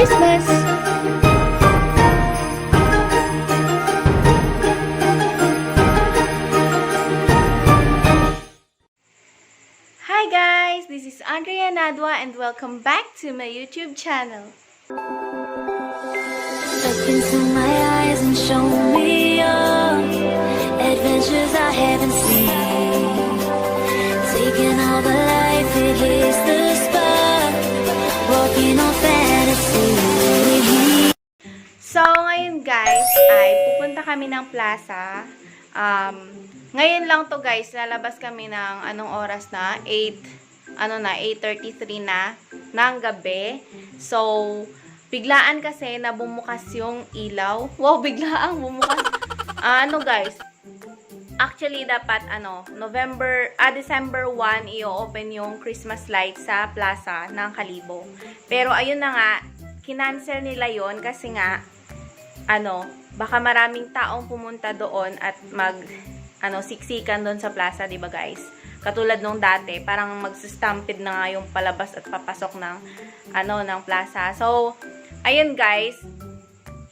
Christmas. Hi guys, this is Andrea Nadwa and welcome back to my YouTube channel. Look into my eyes and show me your adventures I haven't seen. Kami ng plaza. Um, ngayon lang to guys, lalabas kami ng anong oras na? 8, ano na, 8.33 na ng gabi. So, biglaan kasi na bumukas yung ilaw. Wow, biglaan bumukas. Ah, ano guys, Actually, dapat, ano, November, ah, December 1, i-open yung Christmas light sa plaza ng Kalibo. Pero, ayun na nga, kinancel nila yon kasi nga, ano, baka maraming taong pumunta doon at mag, ano, siksikan doon sa plaza, di ba guys? Katulad nung dati, parang magsustampid na nga yung palabas at papasok ng, ano, ng plaza. So, ayun guys,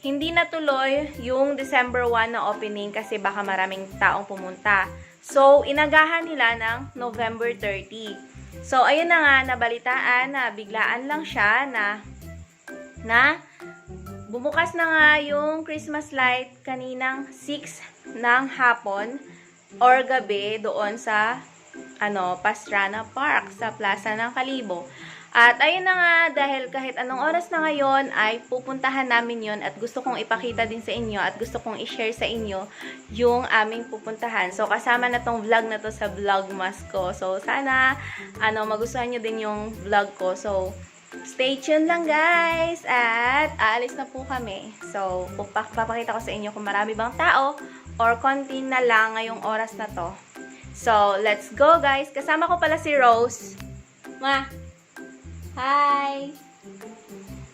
hindi natuloy yung December 1 na opening kasi baka maraming taong pumunta. So, inagahan nila ng November 30. So, ayun na nga, nabalitaan na biglaan lang siya na na bumukas na nga yung Christmas light kaninang 6 ng hapon or gabi doon sa ano, Pastrana Park sa Plaza ng Kalibo. At ayun na nga, dahil kahit anong oras na ngayon ay pupuntahan namin yon at gusto kong ipakita din sa inyo at gusto kong i-share sa inyo yung aming pupuntahan. So, kasama na tong vlog na to sa vlogmas ko. So, sana, ano, magustuhan nyo din yung vlog ko. So, stay tuned lang guys! At aalis na po kami. So, papakita ko sa inyo kung marami bang tao or konti na lang ngayong oras na to. So, let's go guys! Kasama ko pala si Rose. Ma! Hi!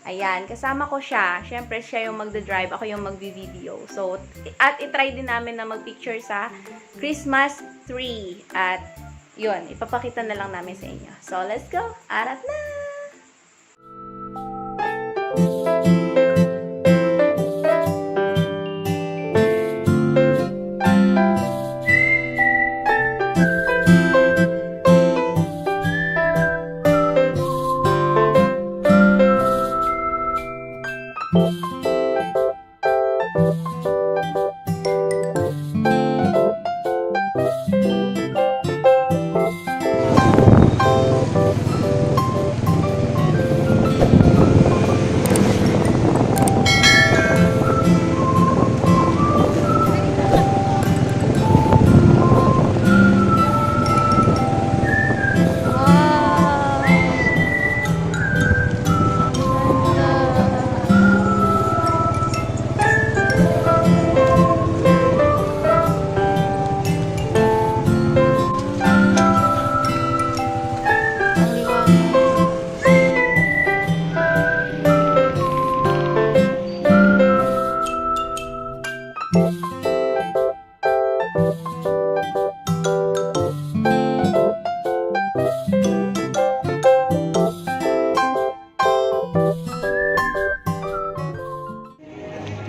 Ayan, kasama ko siya. Siyempre, siya yung magda-drive, ako yung magbi-video. So, at itry din namin na mag-picture sa Christmas tree. At, yun, ipapakita na lang namin sa inyo. So, let's go! Arat na!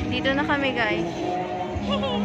Dito na kami, guys.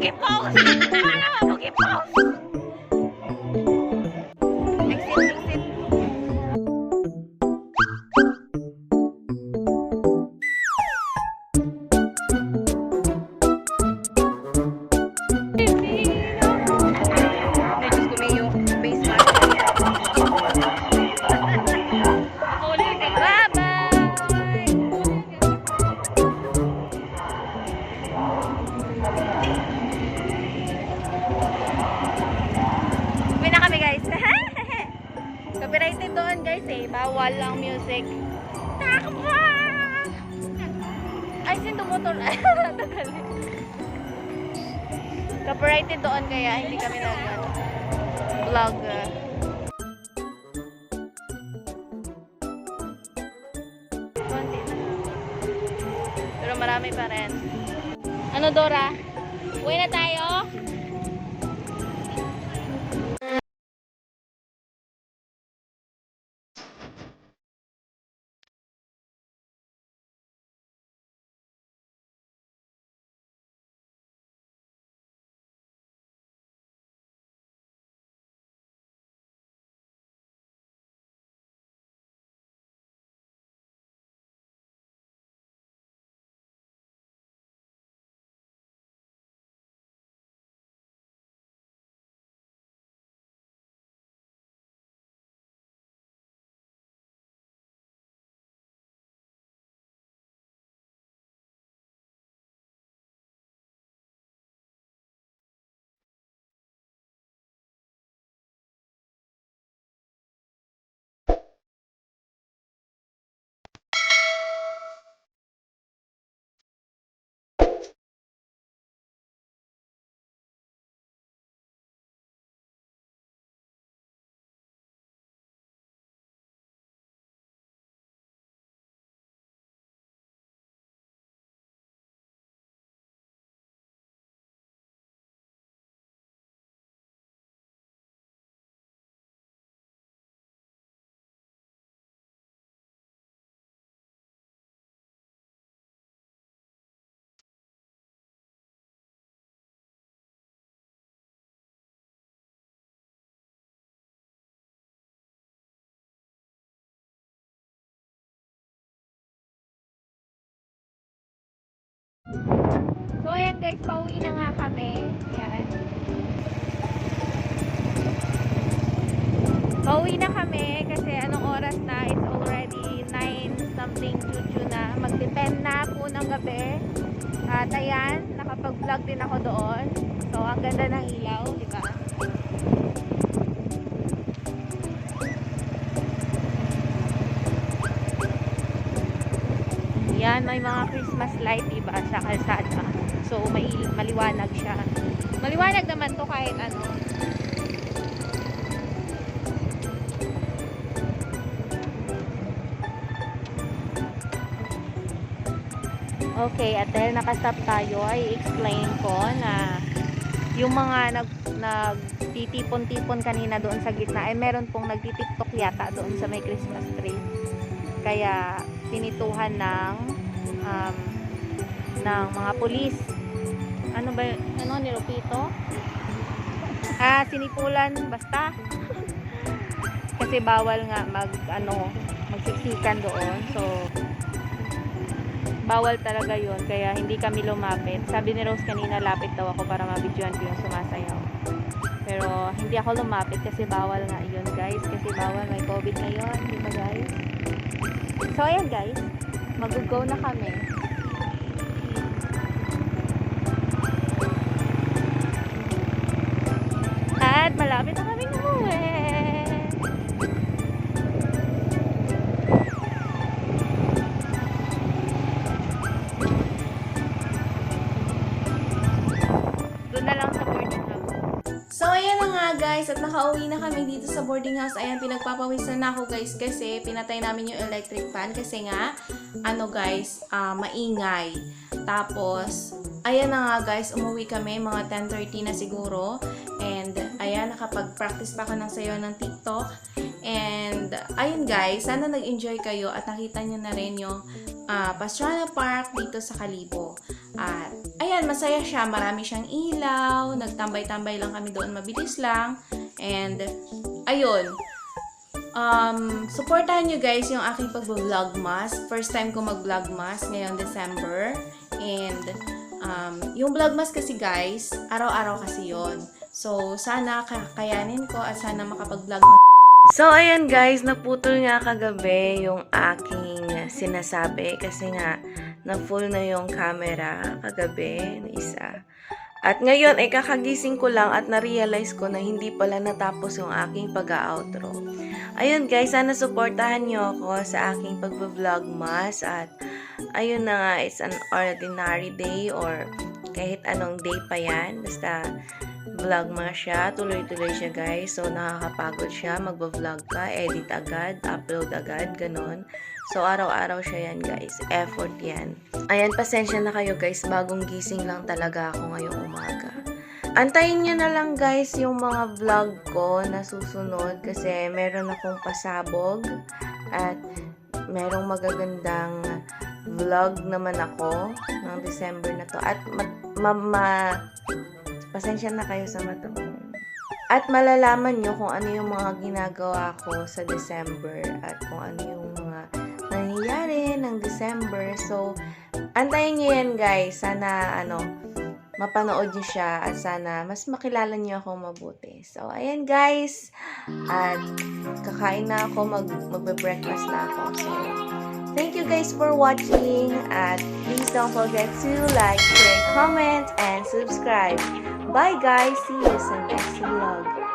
Pause! Wala ka mag-pause! Exit, exit. Bye-bye! Doon guys eh. Bawal ang music. Takbo! Ay, sin tumutol. Tagal. Copyrighted doon kaya hindi kami nag ano. Pero marami pa rin. Ano Dora? Uwi na tayo? So, ayan guys, pauwi na nga kami. Ayan. Pauwi na kami kasi anong oras na? It's already 9 something chuchu na. Mag-depend na po ng gabi. At ayan, nakapag-vlog din ako doon. So, ang ganda ng ilaw, di ba? Yan, may mga Christmas light iba sa kalsada. So, may maliwanag siya. Maliwanag naman to kahit ano. Okay, at dahil nakastop tayo, ay explain ko na yung mga nag nagtitipon-tipon kanina doon sa gitna ay meron pong nagtitiktok yata doon sa may Christmas tree. Kaya pinituhan ng um, ng mga pulis. Ano ba, ano, nilupito? Ah, sinipulan, basta. Kasi bawal nga mag, ano, magsiksikan doon. So, bawal talaga yun. Kaya hindi kami lumapit. Sabi ni Rose kanina, lapit daw ako para mabidyoan ko yung sumasayaw. Pero, hindi ako lumapit kasi bawal nga yun, guys. Kasi bawal, may COVID ngayon. Di ba, guys? So, ayan guys. Mag-go na kami. At malapit na kami umuwi. Doon na lang sa boarding house. So, ayan na nga guys, at nakauwi na kami dito sa boarding house. Ayan, pinagpapawisan na ako guys kasi pinatay namin yung electric fan kasi nga, ano guys, ah, maingay. Tapos, ayan na nga guys, umuwi kami, mga 10.30 na siguro. And, nakapag-practice pa ako ng sayo ng TikTok. And, ayun guys, sana nag-enjoy kayo at nakita nyo na rin yung ah, Pastrana Park dito sa Kalibo. At, ayan, masaya siya. Marami siyang ilaw. Nagtambay-tambay lang kami doon. Mabilis lang. And, ayun. Um, supportahan nyo guys yung aking pag-vlogmas. First time ko mag-vlogmas ngayong December. And, um, yung vlogmas kasi guys, araw-araw kasi yon So, sana kakayanin ko at sana makapag-vlog So, ayan guys, naputol nga kagabi yung aking sinasabi kasi nga na full na yung camera kagabi na isa. At ngayon ay kakagising ko lang at na-realize ko na hindi pala natapos yung aking pag-outro. Ayun guys, sana supportahan nyo ako sa aking pag-vlog mas at ayun na nga, it's an ordinary day or kahit anong day pa yan. Basta vlog mga siya, tuloy-tuloy siya guys. So, nakakapagod siya, magba-vlog ka, edit agad, upload agad, ganon. So, araw-araw siya yan guys. Effort yan. Ayan, pasensya na kayo guys, bagong gising lang talaga ako ngayong umaga. Antayin nyo na lang guys yung mga vlog ko na susunod kasi meron akong pasabog at merong magagandang vlog naman ako ng December na to. At ma- ma- ma- pasensya na kayo sa mata ko. At malalaman nyo kung ano yung mga ginagawa ko sa December at kung ano yung mga nangyayari ng December. So, antayin nyo yan guys. Sana, ano, mapanood nyo siya at sana mas makilala nyo ako mabuti. So, ayan guys. At kakain na ako, mag, magbe-breakfast na ako. So, thank you guys for watching. and please don't forget to like, share, comment, and subscribe. Bye guys! See you sa next vlog.